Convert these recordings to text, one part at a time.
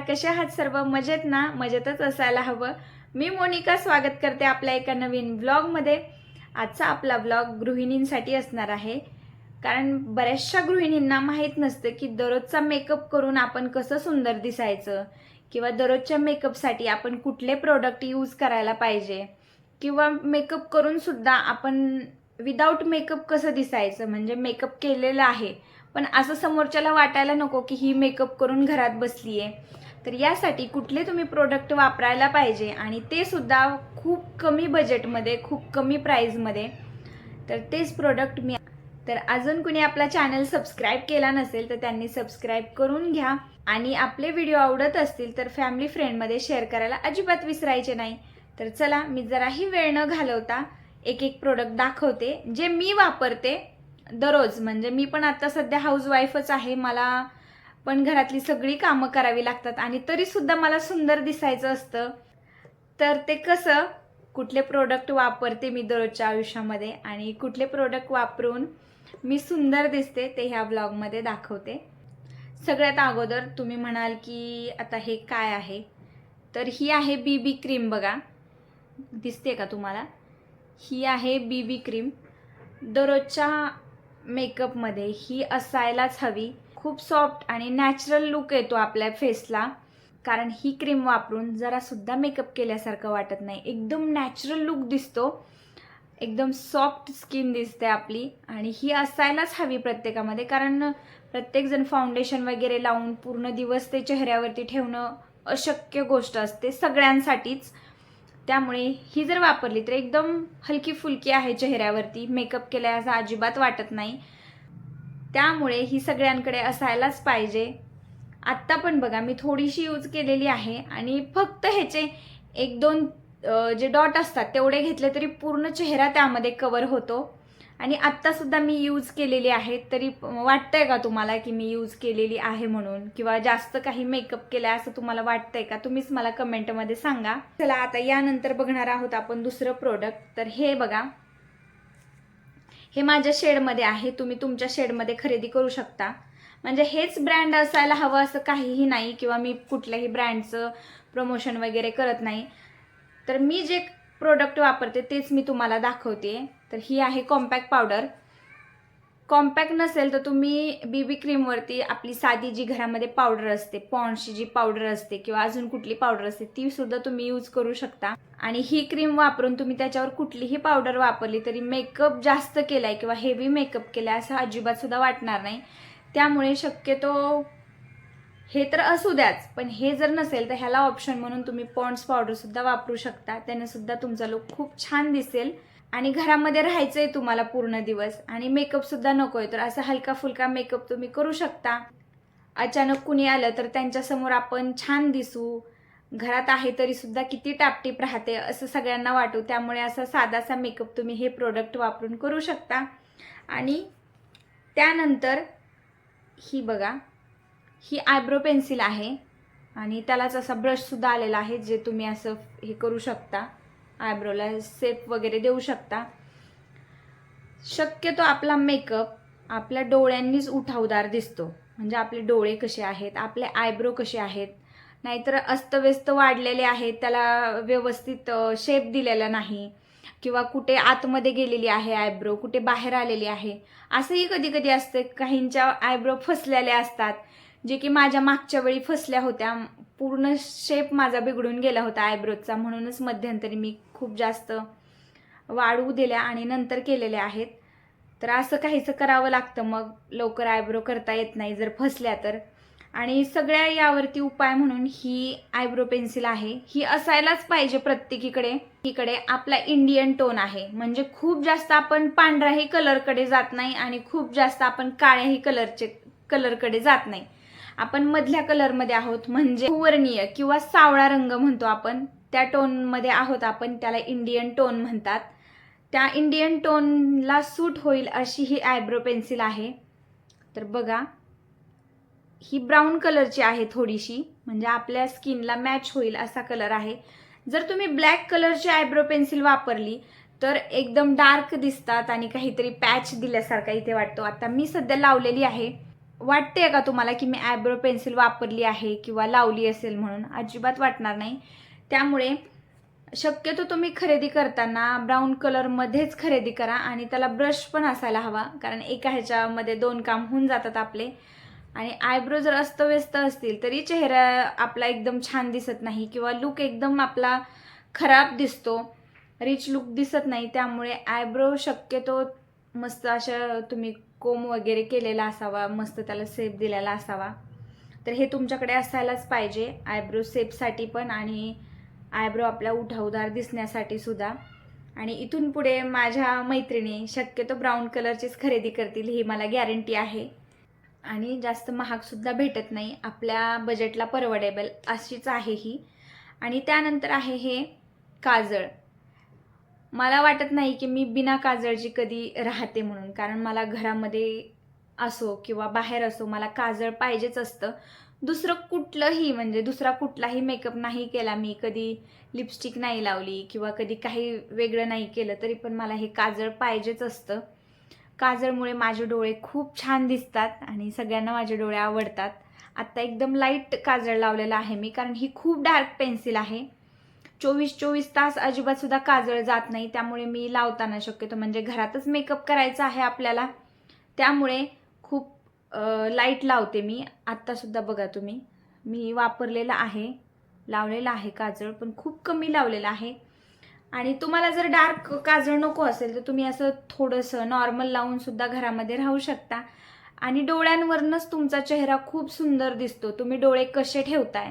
कसे आहात सर्व? मजेत ना? मजेतच असायला हवं. मी मोनिका स्वागत करते आपल्या एका नवीन ब्लॉगमध्ये आजचा आपला ब्लॉग गृहिणींसाठी असणार आहे. कारण बऱ्याचशा गृहिणींना माहीत नसतं की दररोजचा मेकअप करून आपण कसं सुंदर दिसायचं किंवा दररोजच्या मेकअपसाठी आपण कुठले प्रोडक्ट यूज करायला पाहिजे किंवा मेकअप करून सुद्धा आपण विदाऊट मेकअप कसं दिसायचं? म्हणजे मेकअप केलेलं आहे. पण असं समोरच्याला वाटायला नको की ही मेकअप करून घरात बसली आहे तर यासाठी कुठले तुम्ही प्रोडक्ट वापरायला पाहिजे? आणि ते सुद्धा खूप कमी बजेटमध्ये खूप कमी प्राईजमध्ये तर तेच प्रोडक्ट मी तर अजून कुणी आपला चॅनल सबस्क्राईब केला नसेल तर त्यांनी सबस्क्राईब करून घ्या. आणि आपले व्हिडिओ आवडत असतील तर फॅमिली फ्रेंडमध्ये शेअर करायला अजिबात विसरायचे नाही. तर चला मी जराही वेळ न घालवता एक एक प्रोडक्ट दाखवते जे मी वापरते दररोज. म्हणजे मी पण आता सध्या हाऊसवाईफच आहे. मला पण घरातली सगळी कामं करावी लागतात आणि तरी सुद्धा मला सुंदर दिसायचं असतं. तर ते कसं कुठले प्रोडक्ट वापरते मी दररोजच्या आयुष्यामध्ये आणि कुठले प्रोडक्ट वापरून मी सुंदर दिसते ते ह्या ब्लॉगमध्ये दाखवते. सगळ्यात अगोदर तुम्ही म्हणाल की आता हे काय आहे? तर ही आहे बी बी क्रीम बघा. दिसते का तुम्हाला? ही आहे बी बी क्रीम दररोजच्या मेकअपमध्ये ही असायलाच हवी. खूप सॉफ्ट आणि नॅचरल लुक येतो आपल्या फेसला कारण ही क्रीम वापरून जरासुद्धा मेकअप केल्यासारखं वाटत नाही. एकदम नॅचरल लुक दिसतो. एकदम सॉफ्ट स्किन दिसते आपली. आणि ही असायलाच हवी प्रत्येकामध्ये. कारण प्रत्येकजण फाउंडेशन वगैरे लावून पूर्ण दिवस ते चेहऱ्यावरती ठेवणं अशक्य गोष्ट असते सगळ्यांसाठीच. त्यामुळे ही जर वापरली तर एकदम हलकी फुलकी आहे चेहऱ्यावरती. मेकअप केल्या असं अजिबात वाटत नाही. त्यामुळे ही सगळ्यांकडे असायलाच पाहिजे. आत्ता पण बघा मी थोडीशी यूज केलेली आहे आणि फक्त ह्याचे एक दोन जे डॉट असतात तेवढे घेतले तरी पूर्ण चेहरा त्यामध्ये कवर होतो. आणि आत्तासुद्धा मी यूज केलेली आहे तरी वाटतंय का तुम्हाला की मी यूज केलेली आहे म्हणून? किंवा जास्त काही मेकअप केला असं तुम्हाला वाटतंय का? तुम्हीच मला कमेंटमध्ये सांगा. चला आता यानंतर बघणार आहोत आपण दुसरं प्रोडक्ट तर हे बघा हे माझ्या शेडमध्ये आहे तुम्ही तुमच्या शेडमध्ये खरेदी करू शकता. म्हणजे हेच ब्रँड असायला हवं असं काहीही नाही किंवा मी कुठल्याही ब्रँडचं प्रमोशन वगैरे करत नाही. तर मी जे प्रोडक्ट वापरते तेच मी तुम्हाला दाखवते. तर ही आहे कॉम्पॅक्ट पावडर कॉम्पॅक्ट नसेल तर तुम्ही बी बी क्रीमवरती आपली साधी जी घरामध्ये पावडर असते पॉन्डची जी पावडर असते किंवा अजून कुठली पावडर असते ती सुद्धा तुम्ही यूज करू शकता. आणि ही क्रीम वापरून तुम्ही त्याच्यावर कुठलीही पावडर वापरली तरी मेकअप जास्त केलाय किंवा हेवी मेकअप केलाय असं अजिबात सुद्धा वाटणार नाही. त्यामुळे शक्यतो हे तर असू द्याच पण हे जर नसेल तर ह्याला ऑप्शन म्हणून तुम्ही पॉन्ड्स पावडरसुद्धा वापरू शकता. त्याने सुद्धा तुमचा लुक खूप छान दिसेल. आणि घरामध्ये राहायचंय तुम्हाला पूर्ण दिवस. आणि मेकअप सुद्धा नकोय तर असा हलका फुलका मेकअप तुम्ही करू शकता. अचानक कुणी आलं तर त्यांच्यासमोर आपण छान दिसू. घरात आहे तरी सुद्धा किती टापटीप राहते असं सगळ्यांना वाटू. त्यामुळे असा साधासा मेकअप तुम्ही हे प्रोडक्ट वापरून करू शकता. आणि त्यानंतर ही बघा ही आयब्रो पेन्सिल आहे. आणि त्यालाच असा ब्रशसुद्धा आलेला आहे जे तुम्ही असं हे करू शकता. आयब्रोला सेप वगैरे देऊ शकता. शक्यतो आपला मेकअप आपल्या डोळ्यांनीच उठावदार दिसतो. म्हणजे आपले डोळे कसे आहेत आपले आयब्रो कसे आहेत नाहीतर अस्तव्यस्त वाढलेले आहेत त्याला व्यवस्थित शेप दिलेला नाही. किंवा कुठे आतमध्ये गेलेली आहे आयब्रो कुठे बाहेर आलेली आहे. असंही कधी कधी असतं काहींच्या आयब्रो फसलेल्या असतात. जे की माझ्या मागच्या वेळी फसल्या होत्या. पूर्ण शेप माझा बिघडून गेला होता आयब्रोचा म्हणूनच मध्यंतरी मी खूप जास्त वाढवू दिल्या आणि नंतर केलेल्या आहेत. तर असं काहीचं करावं लागतं मग. लवकर आयब्रो करता येत नाही जर फसल्या तर. आणि सगळ्या यावरती उपाय म्हणून ही आयब्रो पेन्सिल आहे. ही असायलाच पाहिजे प्रत्येकीकडे. इकडे आपला इंडियन टोन आहे. म्हणजे खूप जास्त आपण पांढऱ्याही कलरकडे जात नाही आणि खूप जास्त आपण काळ्याही कलरचे कलरकडे जात नाही. आपण मधल्या कलरमध्ये आहोत. म्हणजे वर्णीय किंवा सावळा रंग म्हणतो आपण. त्या टोनमध्ये आहोत आपण त्याला इंडियन टोन म्हणतात. त्या इंडियन टोनला सूट होईल अशी ही आयब्रो पेन्सिल आहे. तर बघा ही ब्राऊन कलरची आहे थोडीशी. म्हणजे आपल्या स्किनला मॅच होईल असा कलर आहे. जर तुम्ही ब्लॅक कलरची आयब्रो पेन्सिल वापरली तर एकदम डार्क दिसतात आणि काहीतरी पॅच दिल्यासारखा इथे वाटतो. आता मी सध्या लावलेली आहे. वाटते का तुम्हाला की मी आयब्रो पेन्सिल वापरली आहे किंवा लावली असेल म्हणून? अजिबात वाटणार नाही. त्यामुळे शक्यतो तुम्ही खरेदी करताना ब्राऊन कलरमध्येच खरेदी करा आणि त्याला ब्रश पण असायला हवा कारण एका ह्याच्यामध्ये दोन काम होऊन जातात आपले. आणि आयब्रो जर अस्तव्यस्त असतील तरी चेहरा आपला एकदम छान दिसत नाही किंवा लुक एकदम आपला खराब दिसतो रिच लुक दिसत नाही. त्यामुळे आयब्रो शक्यतो मस्त अशा तुम्ही कोम वगैरे केलेला असावा मस्त त्याला सेप दिलेला असावा. तर हे तुमच्याकडे असायलाच पाहिजे. आयब्रो सेपसाठी पण आणि आयब्रो आपल्या उठावदार दिसण्यासाठी सुद्धा. आणि इथून पुढे माझ्या मैत्रिणी शक्यतो ब्राऊन कलरचीच खरेदी करतील ही मला गॅरंटी आहे. आणि जास्त महागसुद्धा भेटत नाही. आपल्या बजेटला परवडेबल अशीच आहे ही. आणि त्यानंतर आहे हे काजळ. मला वाटत नाही की मी बिना काजळची कधी राहते म्हणून. कारण मला घरामध्ये असो किंवा बाहेर असो मला काजळ पाहिजेच असतं. दुसरं कुठलंही म्हणजे दुसरा कुठलाही मेकअप नाही केला मी कधी लिपस्टिक नाही लावली किंवा कधी काही वेगळं नाही केलं तरी पण मला हे काजळ पाहिजेच असतं. काजळमुळे माझे डोळे खूप छान दिसतात आणि सगळ्यांना माझे डोळे आवडतात. आत्ता एकदम लाइट काजळ लावलेलं आहे मी कारण ही खूप डार्क पेन्सिल आहे. चोवीस चोवीस तास अजिबात सुद्धा काजळ जात नाही. त्यामुळे मी लावताना शक्यतो म्हणजे घरातच मेकअप करायचा आहे आपल्याला. त्यामुळे खूप लाइट लावते मी. आत्तासुद्धा बघा तुम्ही. मी वापरलेलं आहे. लावलेलं आहे काजळ पण खूप कमी लावलेलं आहे. आणि तुम्हाला जर डार्क काजळ नको असेल तर तुम्ही असं थोडंसं नॉर्मल लावून सुद्धा घरामध्ये राहू शकता. आणि डोळ्यांवरनंच तुमचा चेहरा खूप सुंदर दिसतो. तुम्ही डोळे कसे ठेवताय?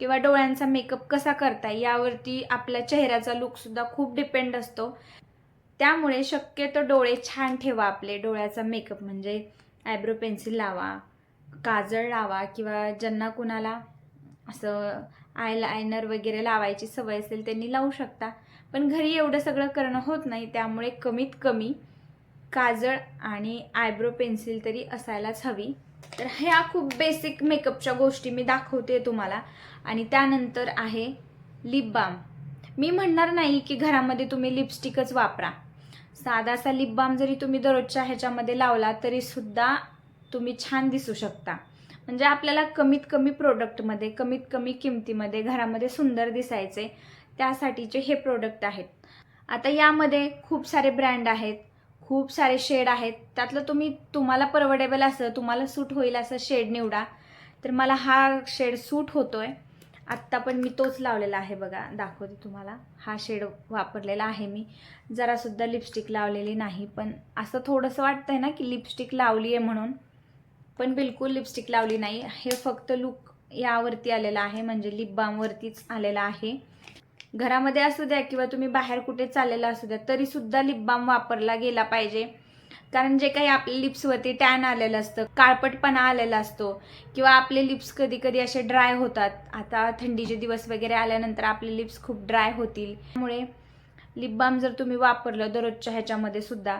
किंवा डोळ्यांचा मेकअप कसा करताय यावरती आपल्या चेहऱ्याचा लुकसुद्धा खूप डिपेंड असतो. त्यामुळे शक्यतो डोळे छान ठेवा आपले डोळ्याचा मेकअप म्हणजे आयब्रो पेन्सिल लावा काजळ लावा किंवा ज्यांना कुणाला असं आय लायनर वगैरे लावायची सवय असेल त्यांनी लावू शकता. पण घरी एवढं सगळं करणं होत नाही त्यामुळे कमीत कमी काजळ आणि आयब्रो पेन्सिल तरी असायलाच हवी. तर ह्या खूप बेसिक मेकअपच्या गोष्टी मी दाखवते तुम्हाला. आणि त्यानंतर आहे लिप बाम मी म्हणणार नाही की घरामध्ये तुम्ही लिपस्टिकच वापरा. साधासा लिप बाम जरी तुम्ही दररोजच्या ह्याच्यामध्ये लावला तरीसुद्धा तुम्ही छान दिसू शकता. म्हणजे आपल्याला कमीत कमी प्रोडक्टमध्ये कमीत कमी किमतीमध्ये घरामध्ये सुंदर दिसायचे त्यासाठीचे हे प्रोडक्ट आहेत. आता यामध्ये खूप सारे ब्रँड आहेत. खूप सारे शेड आहेत. त्यातलं तुम्ही तुम्हाला परवडेबल असं तुम्हाला सूट होईल असं शेड निवडा. तर मला हा शेड सूट होतो आहे आत्ता पण मी तोच लावलेला आहे बघा. दाखवते तुम्हाला. हा शेड वापरलेला आहे मी. जरासुद्धा लिपस्टिक लावलेली नाही पण असं थोडंसं वाटतं आहे ना की लिपस्टिक लावली आहे म्हणून. पण बिलकुल लिपस्टिक लावली नाही. हे फक्त लुक यावरती आलेलं आहे म्हणजे लिप बामवरतीच आलेलं आहे. घरामध्ये असू द्या किंवा तुम्ही बाहेर कुठे चाललेला असू द्या तरी सुद्धा लिप बाम वापरला गेला पाहिजे. कारण जे काही आपल्या लिप्सवरती टॅन आलेलं असतं काळपटपणा आलेला असतो किंवा आपले लिप्स कधी कधी असे ड्राय होतात. आता थंडीचे दिवस वगैरे आल्यानंतर आपले लिप्स खूप ड्राय होतील. त्यामुळे लिप बाम जर तुम्ही वापरलं दररोजच्या ह्याच्यामध्ये सुद्धा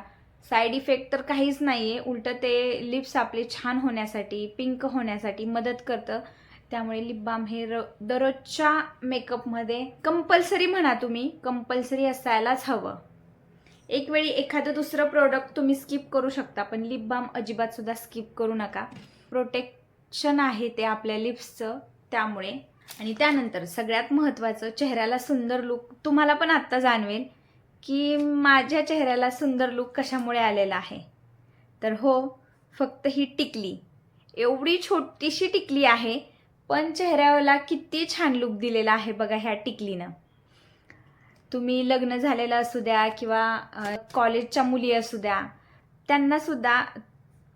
साईड इफेक्ट तर काहीच नाही आहे उलटं ते लिप्स आपले छान होण्यासाठी पिंक होण्यासाठी मदत करतं. त्यामुळे लिप बाम हे र दररोजच्या मेकअपमध्ये कंपल्सरी म्हणा तुम्ही कंपल्सरी असायलाच हवं. एक वेळी एखादं दुसरं प्रोडक्ट तुम्ही स्किप करू शकता पण लिप बाम अजिबातसुद्धा स्किप करू नका. प्रोटेक्शन आहे ते आपल्या लिप्सचं त्यामुळे. आणि त्यानंतर सगळ्यात महत्त्वाचं चेहऱ्याला सुंदर लुक तुम्हाला पण आत्ता जाणवेल की माझ्या चेहऱ्याला सुंदर लुक कशामुळे आलेला आहे. तर हो फक्त ही टिकली. एवढी छोटीशी टिकली आहे पण चेहऱ्याला किती छान लुक दिलेला आहे बघा ह्या टिकलीनं. तुम्ही लग्न झालेलं असू द्या किंवा कॉलेजच्या मुली असू द्या त्यांनासुद्धा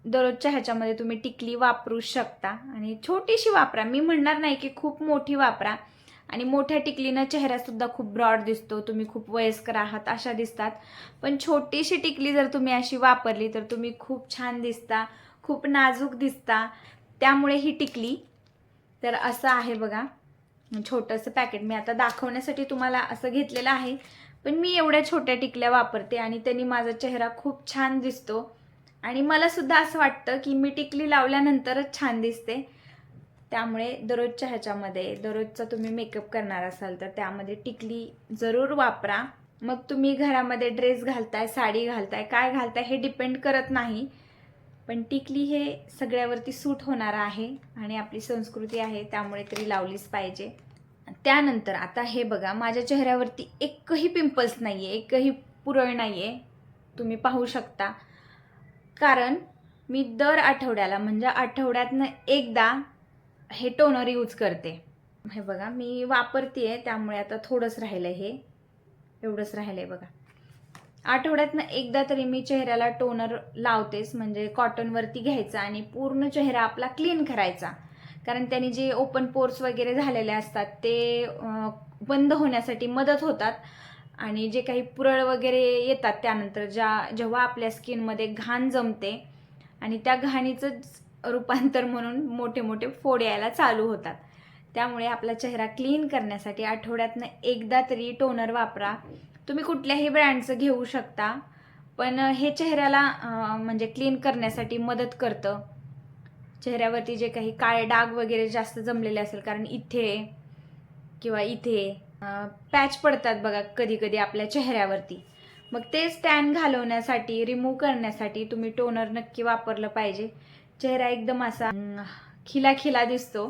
दररोजच्या ह्याच्यामध्ये तुम्ही टिकली वापरू शकता. आणि छोटीशी वापरा. मी म्हणणार नाही की खूप मोठी वापरा. आणि मोठ्या टिकलीनं चेहरासुद्धा खूप ब्रॉड दिसतो. तुम्ही खूप वयस्कर आहात अशा दिसतात. पण छोटीशी टिकली जर तुम्ही अशी वापरली तर तुम्ही खूप छान दिसता खूप नाजूक दिसता. त्यामुळे ही टिकली तर असं आहे बघा. छोटंसं पॅकेट मी आता दाखवण्यासाठी तुम्हाला असं घेतलेलं आहे. पण मी एवढ्या छोट्या टिकल्या वापरते आणि त्यांनी माझा चेहरा खूप छान दिसतो. आणि मला सुद्धा असं वाटतं की मी टिकली लावल्यानंतरच छान दिसते. त्यामुळे दररोजच्या ह्याच्यामध्ये दररोजचा तुम्ही मेकअप करणार असाल तर त्यामध्ये टिकली जरूर वापरा. मग तुम्ही घरामध्ये ड्रेस घालताय साडी घालताय काय घालताय हे डिपेंड करत नाही. पण टिकली हे सगळ्यावरती सूट होणारं आहे आणि आपली संस्कृती आहे त्यामुळे तरी लावलीच पाहिजे. त्यानंतर आता हे बघा माझ्या चेहऱ्यावरती एकही पिंपल्स नाही आहे एकही पुरळ नाही आहे तुम्ही पाहू शकता. कारण मी दर आठवड्याला म्हणजे आठवड्यातनं एकदा हे टोनर यूज करते. हे बघा मी वापरते आहे त्यामुळे आता थोडंच राहिलं हे. एवढंच राहिलं आहे बघा. आठवड्यातनं एकदा तरी मी चेहऱ्याला टोनर लावतेच म्हणजे कॉटनवरती घ्यायचा आणि पूर्ण चेहरा आपला क्लीन करायचा. कारण त्याने जे ओपन पोर्स वगैरे झालेले असतात ते बंद होण्यासाठी मदत होतात. आणि जे काही पुरळ वगैरे येतात त्यानंतर ज्या जेव्हा आपल्या स्किनमध्ये घाण जमते आणि त्या घाणीचंच रूपांतर म्हणून मोठे मोठे फोड यायला चालू होतात. त्यामुळे आपला चेहरा क्लीन करण्यासाठी आठवड्यातनं एकदा तरी टोनर वापरा. तुम्ही कुठल्याही ब्रँडचं घेऊ शकता पण हे चेहऱ्याला म्हणजे क्लीन करण्यासाठी मदत करतं. चेहऱ्यावरती जे काही काळे डाग वगैरे जास्त जमलेले असेल कारण इथे किंवा इथे पॅच पडतात बघा कधी कधी आपल्या चेहऱ्यावरती. मग ते स्टॅन घालवण्यासाठी रिमूव्ह करण्यासाठी तुम्ही टोनर नक्की वापरलं पाहिजे. चेहरा एकदम असा खिला खिला दिसतो.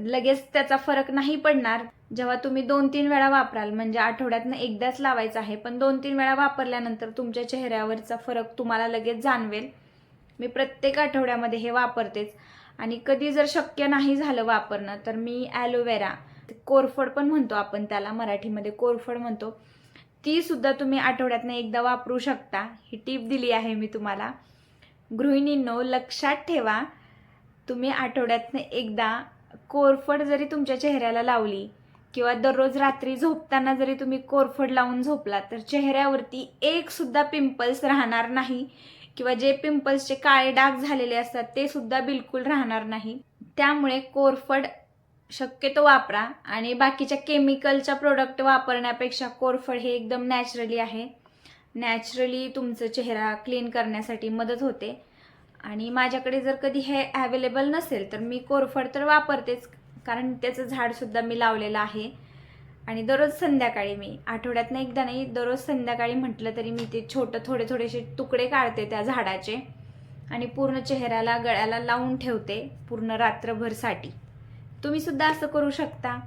लगेच त्याचा फरक नाही पडणार. जेव्हा तुम्ही दोन तीन वेळा वापराल म्हणजे आठवड्यातनं एकदाच लावायचं आहे पण दोन तीन वेळा वापरल्यानंतर तुमच्या चेहऱ्यावरचा फरक तुम्हाला लगेच जाणवेल. मी प्रत्येक आठवड्यामध्ये हे वापरतेच. आणि कधी जर शक्य नाही झालं वापरणं तर मी ॲलोवेरा कोरफड पण म्हणतो आपण त्याला मराठीमध्ये कोरफड म्हणतो. ती सुद्धा तुम्ही आठवड्यातनं एकदा वापरू शकता. ही टीप दिली आहे मी तुम्हाला. गृहिणींनो लक्षात ठेवा. तुम्ही आठवड्यातनं एकदा कोरफड जरी तुमच्या चेहऱ्याला लावली किंवा दररोज रात्री झोपताना जरी तुम्ही कोरफड लावून झोपला तर चेहऱ्यावरती एक सुद्धा पिंपल्स राहणार नाही किंवा जे पिंपल्सचे काळे डाग झालेले असतात ते सुद्धा बिलकुल राहणार नाही. त्यामुळे कोरफड शक्यतो वापरा आणि बाकीच्या केमिकलच्या प्रोडक्ट वापरण्यापेक्षा कोरफड हे एकदम नॅचरली आहे. नॅचरली तुमचं चेहरा क्लीन करण्यासाठी मदत होते. आणि माझ्याकडे जर कधी हे अवेलेबल नसेल तर मी कोरफड तर वापरतेच कारण त्याचं झाडसुद्धा मी लावलेलं आहे. आणि दररोज संध्याकाळी मी आठवड्यातनं एकदा नाही दररोज संध्याकाळी म्हटलं तरी मी ते छोटं थोडे थोडेसे तुकडे काढते त्या झाडाचे आणि पूर्ण चेहऱ्याला गळ्याला लावून ठेवते पूर्ण रात्रभरसाठी. तुम्हीसुद्धा असं करू शकता.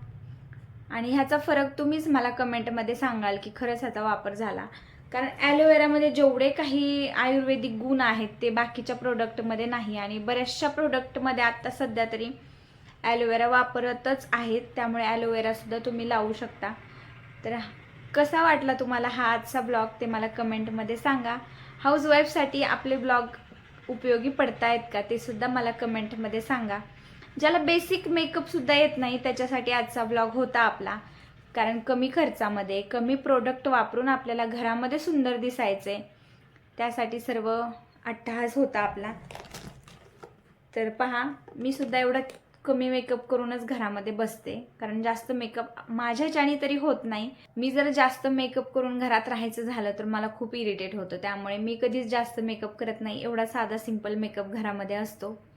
आणि ह्याचा फरक तुम्हीच मला कमेंटमध्ये सांगाल की खरंच ह्याचा वापर झाला. कारण ॲलोवेरामध्ये जेवढे काही आयुर्वेदिक गुण आहेत ते बाकीच्या प्रोडक्टमध्ये नाही. आणि बऱ्याचशा प्रोडक्टमध्ये आत्ता सध्या तरी ॲलोवेरा वापरतच आहेत. त्यामुळे ॲलोवेरासुद्धा तुम्ही लावू शकता. तर कसा वाटला तुम्हाला हा आजचा ब्लॉग ते मला कमेंटमध्ये सांगा. हाऊसवाईफसाठी आपले ब्लॉग उपयोगी पडतायत का? ते सुद्धा मला कमेंटमध्ये सांगा. ज्याला बेसिक मेकअपसुद्धा येत नाही त्याच्यासाठी आजचा ब्लॉग होता आपला. कारण कमी खर्चामध्ये कमी प्रोडक्ट वापरून आपल्याला घरामध्ये सुंदर दिसायचे. त्यासाठी सर्व अट्टहास होता आपला. तर पहा मी सुद्धा एवढा कमी मेकअप करूनच घरामध्ये बसते. कारण जास्त मेकअप माझ्याच्याने तरी होत नाही. मी जर जास्त मेकअप करून घरात राहायचं झालं तर मला खूप इरिटेट होतं. त्यामुळे मी कधीच जास्त मेकअप करत नाही. एवढा साधा सिंपल मेकअप घरामध्ये असतो.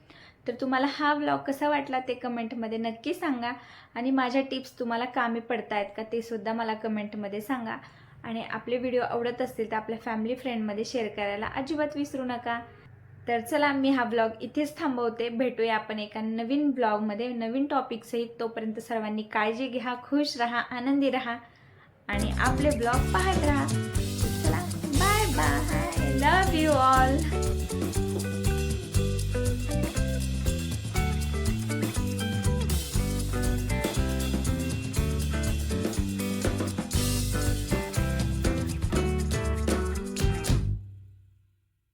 तर तुम्हाला हा व्लॉग कसा वाटला ते कमेंटमध्ये नक्की सांगा. आणि माझ्या टिप्स तुम्हाला कामी पडतायत का ते सुद्धा मला कमेंटमध्ये सांगा. आणि आपले व्हिडिओ आवडत असतील तर आपल्या फॅमिली फ्रेंडमध्ये शेअर करायला अजिबात विसरू नका. तर चला मी हा ब्लॉग इथेच थांबवते. भेटूया आपण एका नवीन ब्लॉगमध्ये नवीन टॉपिकसहित तोपर्यंत सर्वांनी काळजी घ्या खुश राहा आनंदी राहा. आणि आपले ब्लॉग पाहत राहा. चला bye bye love you all